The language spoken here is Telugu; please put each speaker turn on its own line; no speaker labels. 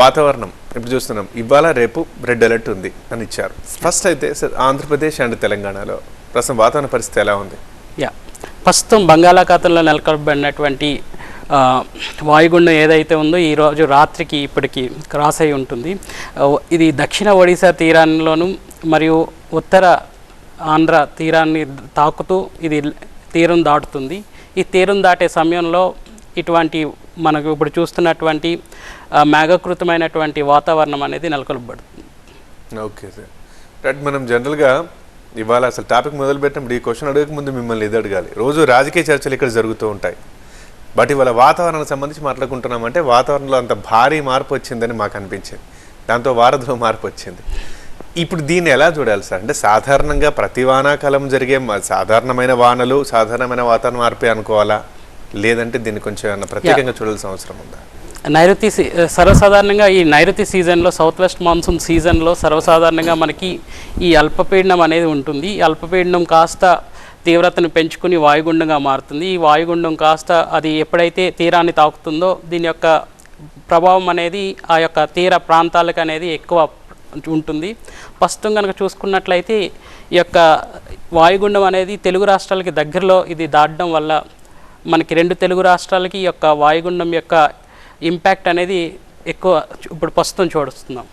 వాతావరణం. ఇప్పుడు చూస్తున్నాం ఇవాళ రేపు రెడ్ అలర్ట్ ఉంది అని ఇచ్చారు. ఫస్ట్ అయితే సార్ ఆంధ్రప్రదేశ్ అండ్ తెలంగాణలో ప్రస్తుతం వాతావరణ పరిస్థితి ఎలా ఉంది?
యా ప్రస్తుతం బంగాళాఖాతంలో నెలకొల్పబడినటువంటి వాయుగుండం ఏదైతే ఉందో ఈరోజు రాత్రికి ఇప్పటికి క్రాస్ అయి ఉంటుంది. ఇది దక్షిణ ఒడిశా తీరాల్లోనూ మరియు ఉత్తర ఆంధ్ర తీరాన్ని తాకుతూ ఇది తీరం దాటుతుంది. ఈ తీరం దాటే సమయంలో ఇటువంటి మనకు ఇప్పుడు చూస్తున్నటువంటి మేఘకృతమైనటువంటి వాతావరణం అనేది నెలకొల్పబడుతుంది.
Okay sir. రైట్ మనం జనరల్గా ఇవాళ అసలు టాపిక్ మొదలు పెట్టినప్పుడు ఈ క్వశ్చన్ అడగకముందు మిమ్మల్ని ఇది అడగాలి. రోజు రాజకీయ చర్చలు ఇక్కడ జరుగుతూ ఉంటాయి. బట్ ఇవాళ వాతావరణానికి సంబంధించి మాట్లాడుకుంటున్నామంటే వాతావరణంలో అంత భారీ మార్పు వచ్చిందని మాకు అనిపించింది. దాంతో వారధిలో మార్పు వచ్చింది. ఇప్పుడు దీన్ని ఎలా చూడాలి సార్? అంటే సాధారణంగా ప్రతి వానాకాలం జరిగే సాధారణమైన వానలు సాధారణమైన వాతావరణ మార్పే అనుకోవాలా? లేదంటే దీన్ని కొంచెం ఏమన్నా ప్రత్యేకంగా చూడాల్సిన అవసరం ఉందా?
నైరుతి సర్వసాధారణంగా ఈ నైరుతి సీజన్లో సౌత్ వెస్ట్ మాన్సూన్ సీజన్లో సర్వసాధారణంగా మనకి ఈ అల్పపీడనం అనేది ఉంటుంది. ఈ అల్పపీడనం కాస్త తీవ్రతను పెంచుకుని వాయుగుండంగా మారుతుంది. ఈ వాయుగుండం కాస్త అది ఎప్పుడైతే తీరాన్ని తాకుతుందో దీని యొక్క ప్రభావం అనేది ఆ యొక్క తీర ప్రాంతాలకు అనేది ఎక్కువ ఉంటుంది. ప్రస్తుతం కనుక చూసుకున్నట్లయితే ఈ యొక్క వాయుగుండం అనేది తెలుగు రాష్ట్రాలకి దగ్గరలో ఇది దాటడం వల్ల మనకి రెండు తెలుగు రాష్ట్రాలకి ఈ యొక్క వాయుగుండం యొక్క ఇంపాక్ట్ అనేది ఎక్కువ ఇప్పుడు ప్రస్తుతం చూడుస్తున్నాం.